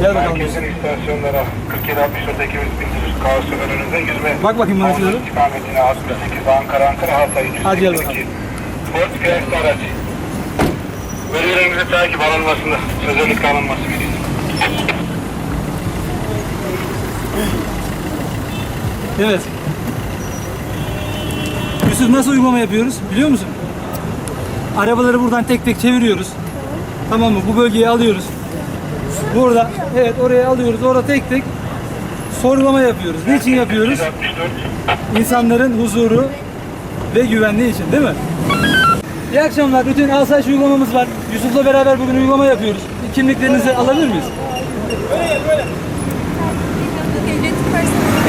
Gel bakalım. Merkezin istasyonlara 47-64 ekibimiz bildiriyoruz. Kaosun önünüzde yüzme. Bak bakayım bana şöyle. İstikametine 68 Ankara Ankara Hatay 382. Hadi gel bakalım. Ford Fiesta araç. Verilerimize takip alınmasında özellikle alınması gerekiyor. Evet. Yusuf nasıl uygulama yapıyoruz biliyor musun? Arabaları buradan tek tek çeviriyoruz. Tamam mı? Bu bölgeyi alıyoruz. Burada evet oraya alıyoruz. Orada tek tek sorulama yapıyoruz. Niçin yapıyoruz? 64 İnsanların huzuru ve güvenliği için değil mi? İyi akşamlar. Bütün asayiş uygulamamız var. Yusuf'la beraber bugün uygulama yapıyoruz. Kimliklerinizi alabilir miyiz?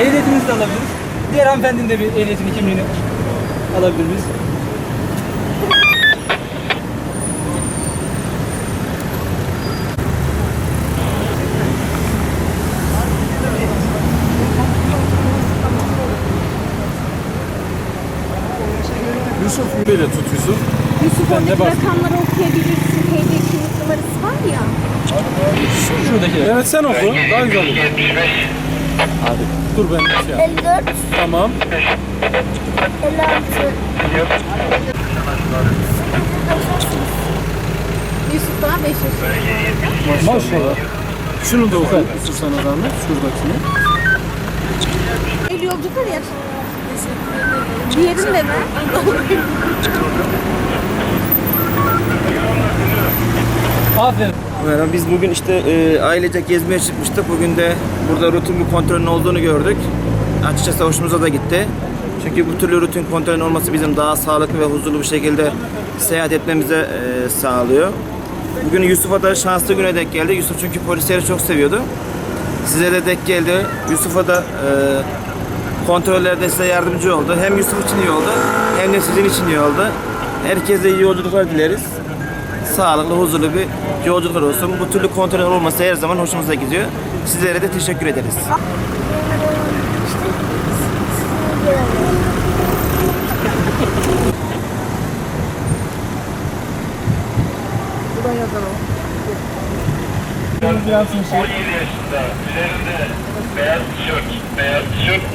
Ehliyetinizi de alabiliriz. Diğer hanımefendinin de bir ehliyetini, kimliğini alabilir miyiz? Yusuf böyle tut Yusuf. Yusuf Ben de oradaki bak. rakamları okuyabilirsin. TC kimlik numarası var ya. Şuradaki. Evet sen oku. Daha güzel olur. 75 Hadi. Dur ben şey yap. 54, Tamam. 56. Yusuf daha 5 yaşında. Maşallah. Şunu da oku. Yusuf sana zahmet. Şuradakini. El yolculuklar ya. Diğerini de mi? Aferin. Merhaba, biz bugün işte e, ailecek gezmeye çıkmıştık. Bugün de burada rutin bir kontrolün olduğunu gördük. Açıkçası hoşumuza da gitti. Çünkü bu türlü rutin kontrolün olması bizim daha sağlıklı ve huzurlu bir şekilde seyahat etmemize e, sağlıyor. Bugün Yusuf'a da şanslı güne denk geldi. Yusuf çünkü polisleri çok seviyordu. Size de denk geldi. Yusuf'a da e, kontrollerde size yardımcı oldu. Hem Yusuf için iyi oldu hem de sizin için iyi oldu. Herkese iyi yolculuklar dileriz sağlıklı, huzurlu bir yolculuklar olsun. Bu türlü kontrol olması her zaman hoşumuza gidiyor. Sizlere de teşekkür ederiz. yaşında, üzerinde beyaz tişört,